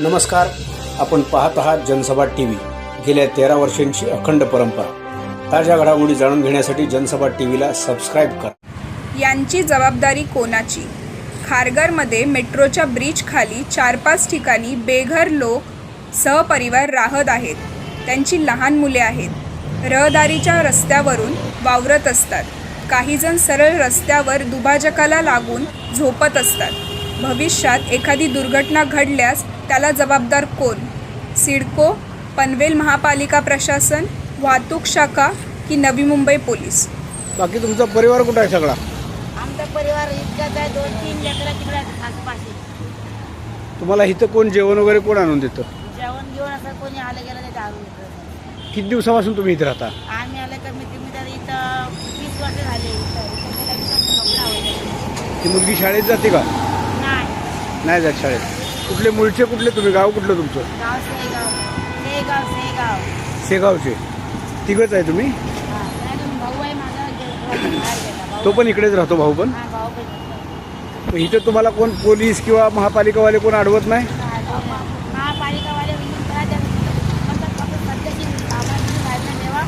नमस्कार. आपण पाहत आहात जनसभा टी व्ही गेल्या तेरा वर्षांची अखंड परंपरा. ताज्या घडामोडी जाणून घेण्यासाठी जनसभा टी व्हीला सबस्क्राईब करा. यांची जबाबदारी कोणाची? खारघरमध्ये मेट्रोच्या ब्रिज खाली चार पाच ठिकाणी बेघर लोक सहपरिवार राहत आहेत. त्यांची लहान मुले आहेत. रहदारीच्या रस्त्यावरून वावरत असतात. काहीजण सरळ रस्त्यावर दुभाजकाला लागून झोपत असतात. भविष्यात एखादी दुर्घटना घडल्यास त्याला जबाबदार कोण? सिडको पनवेल महापालिका प्रशासन वाहतूक शाखा की नवी मुंबई पोलीस? बाकी तुमचा परिवार कुठं आहे सगळा? आमचा परिवार इतकाच आहे दोन तीन लेकरं तिकडे आहेत आसपाशी तुम्हाला इथं कोण जेवण वगैरे कोण आणून देतं? जेवण घेऊन असं कोणी आलं गेलं ते दारू. किती दिवसापासून तुम्ही इथे राहता? आम्ही आलं कमीत कमी तर इथं वीस वर्ष झाले इथं. इथं गेल्या ती मुलगी शाळेत जाते का? नाही जात शाळेत. कुठले मूळचे कुठले तुम्ही? गाव कुठलं तुमचं? गाव सेगाव. सेगाव सेगाव. शेगावचे तिघच आहे तुम्ही? हा अजून भाऊ आहे माझा गे- बाहेर गेला. भाऊ तो पण इकडेच राहतो भाऊ पण? हा भाऊ पण इथं. मग इथं तुम्हाला कोण पोलीस किंवा महापालिकावाले कोण अडवत नाही? दोन- महापालिकावाले म्हणून करायच्या म्हणतात फक्त सध्याची आम्हाला तुम्ही बाहेर नाही ठेवा.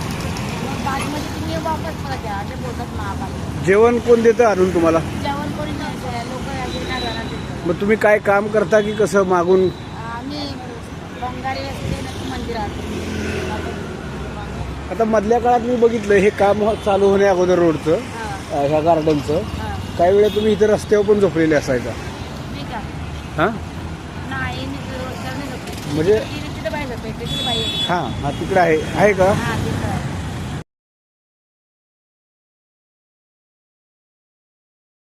मग बाजूमध्ये तुम्ही वापस परत द्या असे बोलतात महापालिका. जेवण कोण देतं आणून तुम्हाला जेवण कोणी नाही लोक येणार जाणार तिथं. मग तुम्ही काय काम करता की कसं मागून? आम्ही बंगाली असते ना मंदिरात. आता मधल्या काळात मी बघितलं हे काम हो- चालू होण्या अगोदर रोडचं हा, अं, ह्या गार्डनचं. हा. काही वेळा तुम्ही इथे रस्त्यावर पण झोपलेले असायचा. हां? नाही मी रोजगार नाही झोपले. म्हणजे तिथे- बाहेर तिथे बाहेर हां हां तिकडे आहे. आहे का? हा तिथं